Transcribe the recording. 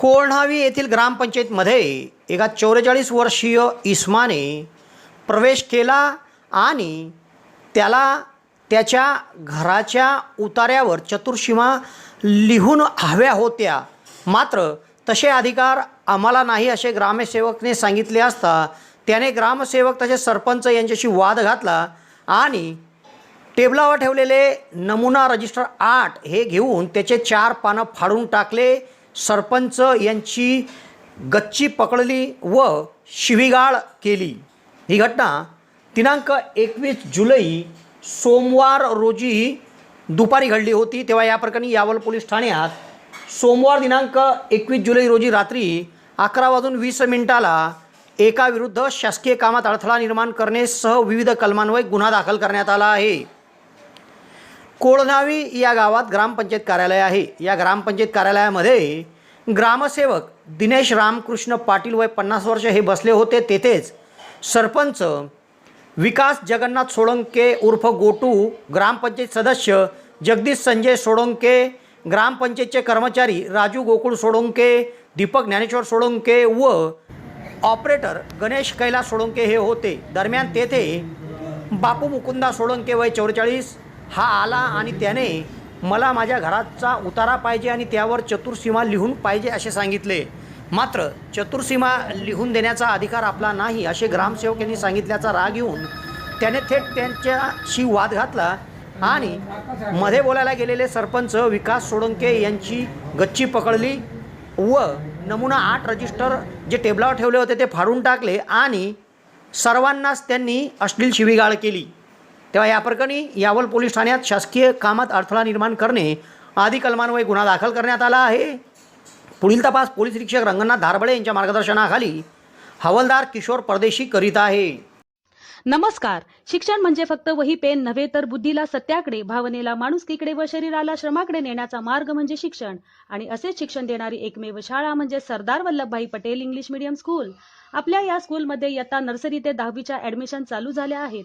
कोळणावी येथील ग्रामपंचायतमध्ये एका चौवेचाळीस वर्षीय इस्माने प्रवेश केला आणि त्याला त्याच्या घराच्या उतार्यावर चतुर्सीमा लिहून हव्या होत्या. मात्र तसे अधिकार आम्हाला नाही असे ग्रामसेवकने सांगितले असता त्याने ग्रामसेवक तसेच सरपंच यांच्याशी वाद घातला आणि टेबलावर ठेवलेले नमुना रजिस्टर आठ हे घेऊन त्याचे चार पानं फाडून टाकले. सरपंच यांची गच्ची पकडली व शिवीगाळ केली. ही घटना दिनांक एकवीस जुलै सोमवार रोजी दुपारी घडली होती. तेव्हा या प्रकरणी यावल पोलीस ठाण्यात सोमवार दिनांक एकवीस जुलै रोजी रात्री अकरा वाजून वीस मिनिटाला एका विरुद्ध शासकीय कामात अडथळा निर्माण करणेसह विविध कलमान्वये गुन्हा दाखल करण्यात आला आहे. कोळनावी या गावात ग्रामपंचायत कार्यालय आहे. या ग्रामपंचायत कार्यालयामध्ये ग्रामसेवक दिनेश रामकृष्ण पाटील वय पन्नास वर्ष हे बसले होते. तेथेच सरपंच विकास जगन्नाथ सोळंके उर्फ गोटू ग्रामपंचायत सदस्य जगदीश संजय सोळंके ग्रामपंचायतचे कर्मचारी राजू गोकुळ सोळंके दीपक ज्ञानेश्वर सोळंके व ऑपरेटर गणेश कैलास सोळंके हे होते. दरम्यान तेथे बापू मुकुंदा सोळंके वय चौवेचाळीस हा आला आणि त्याने मला माझ्या घराचा उतारा पाहिजे आणि त्यावर चतुर्सीमा लिहून पाहिजे असे सांगितले. मात्र चतुर्सीमा लिहून देण्याचा अधिकार आपला नाही असे ग्रामसेवक यांनी सांगितल्याचा राग येऊन त्याने थेट त्यांच्याशी वाद घातला आणि मध्ये बोलायला गेलेले सरपंच विकास सोळंके यांची गच्ची पकडली व नमुना आठ रजिस्टर जे टेबलावर ठेवले होते ते फाडून टाकले आणि सर्वांनाच त्यांनी अश्लील शिवीगाळ केली. तेव्हा या प्रकरणी यावल पोलीस ठाण्यात शासकीय कामात अडथळा निर्माण करणे आदी कलमान्वये गुन्हा दाखल करण्यात आला आहे. पुढील तपास पोलीस निरीक्षक रंगनाथ धारबळे यांच्या मार्गदर्शनाखाली हवालदार किशोर परदेशी करीत आहे. नमस्कार. शिक्षण म्हणजे फक्त वही पेन नव्हे तर बुद्धीला सत्याकडे भावनेला माणुसकीकडे व शरीराला श्रमाकडे नेण्याचा मार्ग म्हणजे शिक्षण. आणि असेच शिक्षण देणारी एकमेव शाळा म्हणजे Sardar Vallabhbhai Patel English medium school. आपल्या या स्कूलमध्ये इयत्ता नर्सरी ते दहावीच्या ऍडमिशन चालू झाल्या आहेत.